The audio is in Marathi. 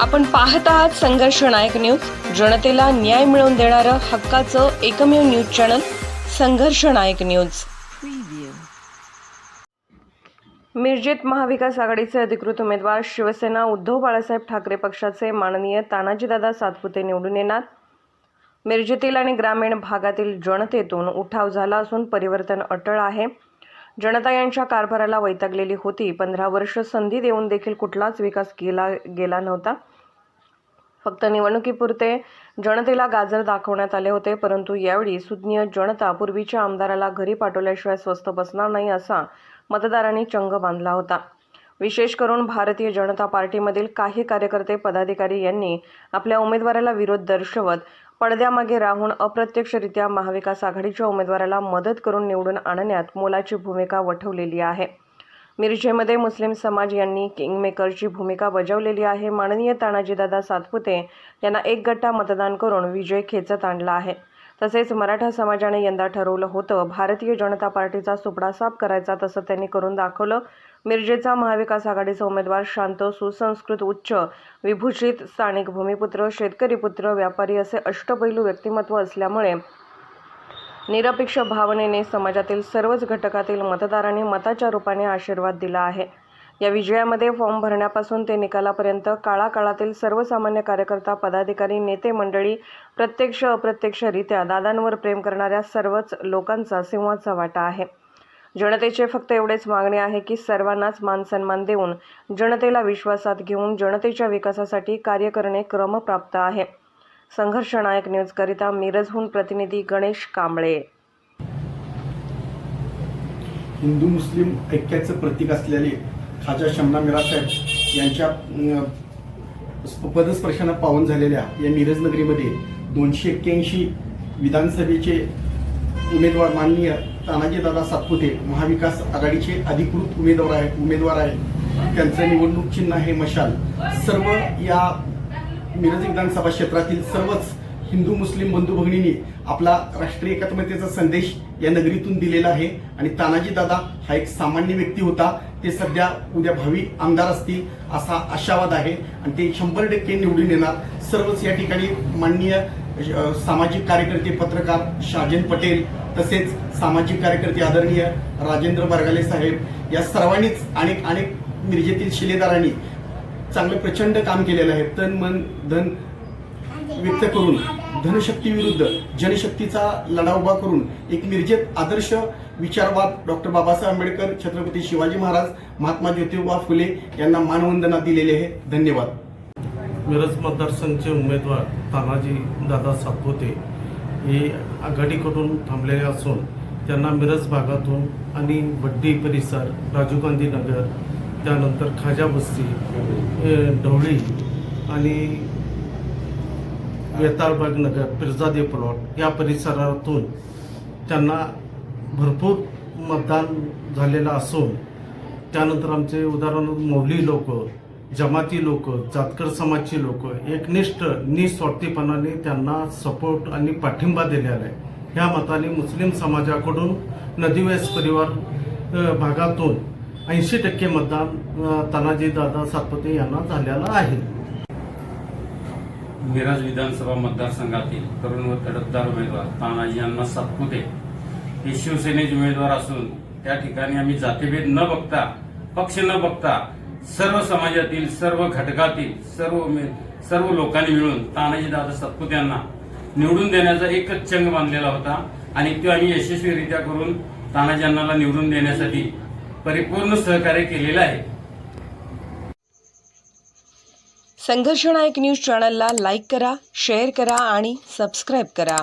आपण पाहत आहात संघर्ष नायक न्यूज. जनतेला न्याय मिळवून देणारं हक्काचं एकमेव न्यूज चॅनल संघर्ष नायक न्यूज. मिरजेत महाविकास आघाडीचे अधिकृत उमेदवार शिवसेना उद्धव बाळासाहेब ठाकरे पक्षाचे माननीय तानाजीदादा सातपुते निवडून येणार. मिरजेतील आणि ग्रामीण भागातील जनतेतून उठाव झाला असून परिवर्तन अटळ आहे. जनता यांच्या कारभाराला वैतागलेली होती. पंधरा वर्ष संधी देऊन देखील कुठलाच विकास केला गेला नव्हता. फक्त निवडणुकीपुरते जनतेला गाजर दाखवण्यात आले होते परंतु यावेळी सुज्ञ जनता पूर्वीच्या आमदाराला घरी पाठवल्याशिवाय स्वस्त बसणार नाही असा मतदारांनी चंग बांधला होता. विशेष करून भारतीय जनता पार्टीमधील काही कार्यकर्ते पदाधिकारी यांनी आपल्या उमेदवाराला विरोध दर्शवत पडद्यामागे राहून अप्रत्यक्षरित्या महाविकास आघाडीच्या उमेदवाराला मदत करून निवडून आणण्यात मोलाची भूमिका वठवलेली आहे. मिरजेमध्ये मुस्लिम समाज यांनी किंगमेकरची भूमिका बजावलेली आहे. माननीय तानाजीदादा सातपुते यांना एक गट्टा मतदान करून विजय खेचत आणला आहे. तसेच मराठा समाजाने यंदा ठरवलं होतं भारतीय जनता पार्टीचा सुपडा साफ करायचा तसं त्यांनी करून दाखवलं. मिरजेचा महाविकास आघाडीचा उमेदवार शांत सुसंस्कृत उच्च विभूषित स्थानिक भूमिपुत्र शेतकरी पुत्र व्यापारी असे अष्टपैलू व्यक्तिमत्व असल्यामुळे निरपेक्ष भावनेने समाजातील सर्वच घटकातील मतदारांनी मताच्या रूपाने आशीर्वाद दिला आहे. या विजयामध्ये फॉर्म भरण्यापासून ते निकालापर्यंत काळाकाळातील सर्वसामान्य कार्यकर्ता पदाधिकारी नेते मंडळी प्रत्यक्ष अप्रत्यक्षरित्या दादांवर प्रेम करणाऱ्या सर्वच लोकांचा सिंहाचा वाटा आहे. जनतेचे फक्त एवढेच मागणे आहे की सर्वांनाच मानसन्मान देऊन जनतेला विश्वासात घेऊन जनतेच्या विकासासाठी कार्य करणे क्रमप्राप्त आहे. संघर्ष नायक न्यूजकरिता मिरजहून प्रतिनिधी गणेश कांबळे. हिंदू मुस्लिम ऐक्याचं प्रतीक असलेले खाजा शमना मिरा साहेब यांच्या अं, पदस्पर्शानं पावन झालेल्या या मिरज नगरीमध्ये दोनशे एक्क्याऐंशी विधानसभेचे उमेदवार माननीय तानाजीदादा सातपुते महाविकास आघाडीचे अधिकृत उमेदवार आहे उमेदवार आहे त्यांचं निवडणूक चिन्ह आहे मशाल. सर्व या मिरज विधानसभा क्षेत्रातील सर्वच हिंदू मुस्लिम बंधू भगिनींनी आपला राष्ट्रीय एकात्मतेचा संदेश या नगरीतून दिलेला आहे. आणि तानाजी दादा हा एक सामान्य व्यक्ती होता. ते सध्या उद्या भावी आमदार असतील असा आशावाद आहे. आणि ते शंभर टक्के निवडून येणार. सर्वच या ठिकाणी माननीय सामाजिक कार्यकर्ते पत्रकार शाहजन पटेल तसेच सामाजिक कार्यकर्ते आदरणीय राजेंद्र बरगाले साहेब या सर्वांनीच अनेक अनेक मिरजेतील शिलेदारांनी चांगलं प्रचंड काम केलेलं आहे. तन मन धन व्यक्त करून धनशक्ती विरुद्ध जनशक्तीचा लढा उभा करून एक निर्जित आदर्श विचारवाद डॉक्टर बाबासाहेब आंबेडकर छत्रपती शिवाजी महाराज महात्मा ज्योतिबा फुले यांना मानवंदना दिलेली आहे. धन्यवाद. मिरज मतदारसंघचे उमेदवार तानाजी दादा सातपुते हे आघाडीकडून थांबलेले असून त्यांना मिरज भागातून आणि बड्डी परिसर राजीव गांधी नगर त्यानंतर खाजा बस्ती ढवळी आणि वेताळबाग नगर पिरजादे प्लॉट या परिसरातून त्यांना भरपूर मतदान झालेलं असून त्यानंतर आमचे उदाहरण मौली लोक जमाती लोक जातकर समाजची लोक एकनिष्ठ निस्वार्थीपणाने त्यांना सपोर्ट आणि पाठिंबा दिलेला आहे. ह्या मताने मुस्लिम समाजाकडून नदीवेस परिवार भागातून ऐंशी टक्के मतदान अ, दादा सातपुते यांना झालेलं आहे. मिराज विधानसभा मतदारसंघातील तरुण व तडफदार उमेदवार तानाजी यांना सातपुते हे शिवसेनेचे उमेदवार असून त्या ठिकाणी आम्ही जातीभेद न बघता पक्ष न बघता सर्व समाजातील सर्व घटकातील सर्व उमेद सर्व लोकांनी मिळून तानाजी दादा सातपुते यांना निवडून देण्याचा एकच चंग बांधलेला होता आणि तो आम्ही यशस्वीरित्या करून तानाजी यांना निवडून देण्यासाठी परिपूर्ण सहकार्य केलेलं आहे. संघर्षनायक न्यूज चॅनलला लाईक करा शेअर करा आणि सबस्क्राईब करा.